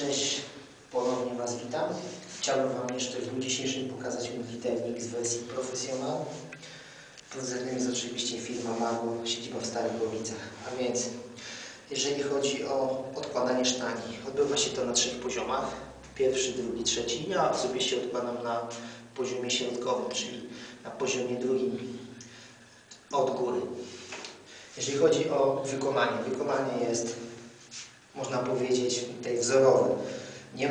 Cześć, ponownie Was witam. Chciałbym Wam jeszcze w dniu dzisiejszym pokazać mój liternik z wersji profesjonal. Producentem jest oczywiście firma Mago, siedziba w Starych Głowicach. A więc, jeżeli chodzi o odkładanie sztangi, odbywa się to na trzech poziomach. Pierwszy, drugi, trzeci. Ja osobiście odkładam na poziomie środkowym, czyli na poziomie drugim od góry. Jeżeli chodzi o wykonanie, wykonanie jest, można powiedzieć, tutaj wzorowe. Nie,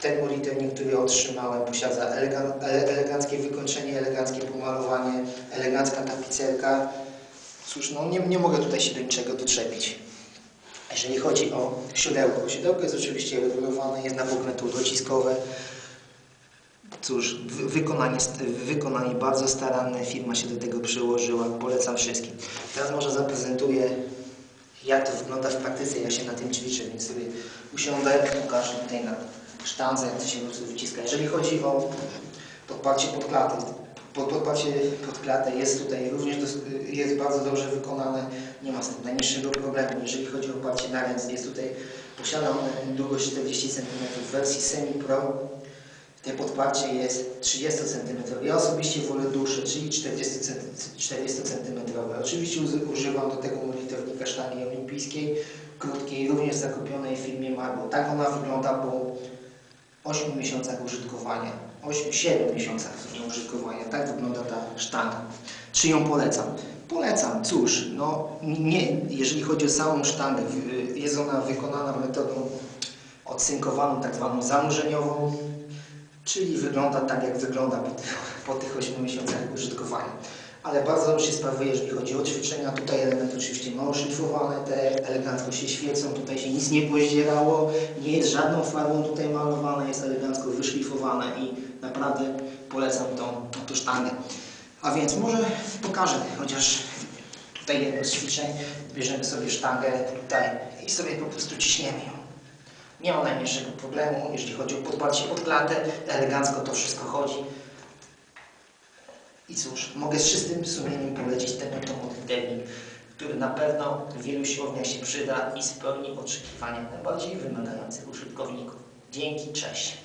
ten moliternik, który otrzymałem, posiada elegan, ele- eleganckie wykończenie, eleganckie pomalowanie, elegancka tapicerka. Cóż, no nie, nie mogę tutaj się do niczego doczepić. Jeżeli chodzi o siodełko, siodełko jest oczywiście regulowane, jest na pognetu dociskowe. Cóż, wy- wykonanie, wykonanie bardzo staranne, firma się do tego przyłożyła, polecam wszystkim. Teraz może zaprezentuję, jak to wygląda w praktyce, ja się na tym ćwiczę, więc sobie usiądę, pokażę tutaj na sztandze, jak to się po prostu wyciska. Jeżeli chodzi o podparcie pod klatę, pod, podparcie pod klatę jest tutaj również jest bardzo dobrze wykonane, nie ma najmniejszego problemu. Jeżeli chodzi o oparcie na ręce, jest tutaj, posiadam długość 40 cm w wersji semi-pro, te podparcie jest 30 cm. Ja osobiście wolę dłuższe, czyli 40 cm. 40 cm. Oczywiście używam do tego monitownika sztangi olimpijskiej, krótkiej, również zakupionej w firmie Marbo. Tak ona wygląda po 8 miesiącach użytkowania. 8-7 miesiącach użytkowania. Tak wygląda ta sztanga. Czy ją polecam? Polecam. Cóż, no nie, jeżeli chodzi o samą sztangę, jest ona wykonana metodą odsynkowaną, tak zwaną zanurzeniową, czyli wygląda tak, jak wygląda po tych, po tych 8 miesiącach użytkowania. Ale bardzo dobrze się sprawuje, jeżeli chodzi o ćwiczenia. Tutaj elementy oczywiście mało szlifowane, te elegancko się świecą, tutaj się nic nie pozdzierało, nie jest żadną farbą tutaj malowane, jest elegancko wyszlifowane i naprawdę polecam tą, tą sztangę. A więc może pokażę, chociaż tutaj jedno z ćwiczeń, bierzemy sobie sztangę tutaj i sobie po prostu ciśniemy ją. Nie ma najmniejszego problemu, jeśli chodzi o podparcie pod klatę, elegancko to wszystko chodzi. I cóż, mogę z czystym sumieniem polecić ten oto modlitewnik, który na pewno w wielu siłowniach się przyda i spełni oczekiwania najbardziej wymagających użytkowników. Dzięki, cześć.